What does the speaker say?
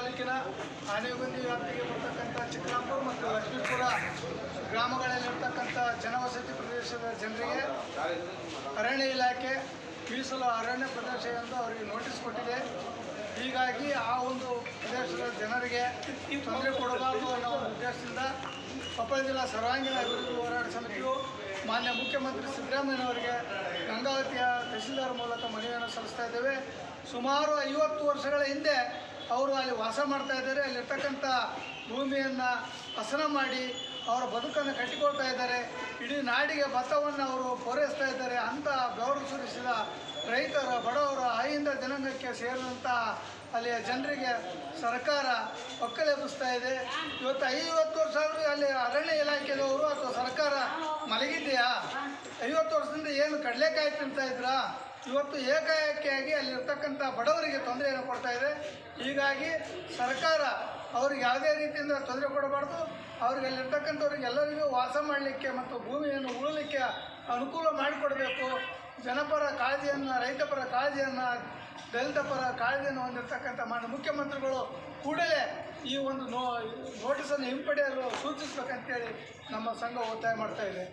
ತಾಲೂಕಿನ ಆನೆಗುಂದಿ ವ್ಯಾಪ್ತಿಗೆ ಬರ್ತಕ್ಕಂಥ ಚಿಕ್ಕಾಪುರ ಮತ್ತು ಲಕ್ಷ್ಮೀಪುರ ಗ್ರಾಮಗಳಲ್ಲಿರ್ತಕ್ಕಂಥ ಜನವಸತಿ ಪ್ರದೇಶದ ಜನರಿಗೆ ಅರಣ್ಯ ಇಲಾಖೆ ಮೀಸಲು ಅರಣ್ಯ ಪ್ರದೇಶ ಎಂದು ಅವರಿಗೆ ನೋಟಿಸ್ ಕೊಟ್ಟಿದೆ. ಹೀಗಾಗಿ ಆ ಒಂದು ಪ್ರದೇಶದ ಜನರಿಗೆ ತೊಂದರೆ ಕೊಡಬಾರದು ಅನ್ನೋ ಉದ್ದೇಶದಿಂದ ಕೊಪ್ಪಳ ಜಿಲ್ಲಾ ಸರ್ವಾಂಗೀಣ ಅಭಿವೃದ್ಧಿ ಹೋರಾಟ ಸಮಿತಿಯು ಮಾನ್ಯ ಮುಖ್ಯಮಂತ್ರಿ ಸಿದ್ದರಾಮಯ್ಯನವರಿಗೆ ಗಂಗಾವತಿಯ ತಹಸೀಲ್ದಾರ್ ಮೂಲಕ ಮನವಿಯನ್ನು ಸಲ್ಲಿಸ್ತಾ ಇದ್ದೇವೆ. ಸುಮಾರು ಐವತ್ತು ವರ್ಷಗಳ ಹಿಂದೆ ಅವರು ಅಲ್ಲಿ ವಾಸ ಮಾಡ್ತಾ ಇದ್ದಾರೆ. ಅಲ್ಲಿರ್ತಕ್ಕಂಥ ಭೂಮಿಯನ್ನು ಹಸನ ಮಾಡಿ ಅವರ ಬದುಕನ್ನು ಕಟ್ಟಿಕೊಳ್ತಾ ಇದ್ದಾರೆ. ಇಡೀ ನಾಡಿಗೆ ಭತ್ತವನ್ನು ಅವರು ಪೂರೈಸ್ತಾ ಇದ್ದಾರೆ ಅಂತ ಬೆವರು ಸುರಿಸಿದ ರೈತರ, ಬಡವರ ಅಹಿಂದ ಜನಾಂಗಕ್ಕೆ ಸೇರಿದಂಥ ಅಲ್ಲಿಯ ಜನರಿಗೆ ಸರ್ಕಾರ ಒಕ್ಕಲೆಬ್ಬಿಸ್ತಾ ಇದೆ. ಇವತ್ತು ಐವತ್ತು ವರ್ಷ ಆದರೂ ಅಲ್ಲಿ ಅರಣ್ಯ ಇಲಾಖೆದವರು ಅಥವಾ ಸರ್ಕಾರ ಮಲಗಿದೆಯಾ? ಐವತ್ತು ವರ್ಷದಿಂದ ಏನು ಕಡಲೆಕಾಯಿ ತಿಂತಾ ಇದ್ರಾ? ಇವತ್ತು ಏಕಾಏಕಿಯಾಗಿ ಅಲ್ಲಿರ್ತಕ್ಕಂಥ ಬಡವರಿಗೆ ತೊಂದರೆಯನ್ನು ಕೊಡ್ತಾ ಇದೆ. ಹೀಗಾಗಿ ಸರ್ಕಾರ ಅವ್ರಿಗೆ ಯಾವುದೇ ರೀತಿಯಿಂದ ತೊಂದರೆ ಕೊಡಬಾರ್ದು. ಅವ್ರಿಗೆ ಅಲ್ಲಿರ್ತಕ್ಕಂಥವ್ರಿಗೆ ಎಲ್ಲರಿಗೂ ವಾಸ ಮಾಡಲಿಕ್ಕೆ ಮತ್ತು ಭೂಮಿಯನ್ನು ಉಳಲಿಕ್ಕೆ ಅನುಕೂಲ ಮಾಡಿಕೊಡಬೇಕು. ಜನಪರ ಕಾಳಜಿಯನ್ನು, ರೈತಪರ ಕಾಳಜಿಯನ್ನು ದಲಿತ ಪರ ಕಾಳಜಿಯನ್ನು ಹೊಂದಿರತಕ್ಕಂಥ ಮಾನ್ಯ ಮುಖ್ಯಮಂತ್ರಿಗಳು ಕೂಡಲೇ ಈ ಒಂದು ನೋ, ನೋಟಿಸನ್ನು ಹಿಂಪಡೆಯಲು ಸೂಚಿಸಬೇಕಂತೇಳಿ ನಮ್ಮ ಸಂಘ ಒತ್ತಾಯ ಮಾಡ್ತಾ ಇದೆ.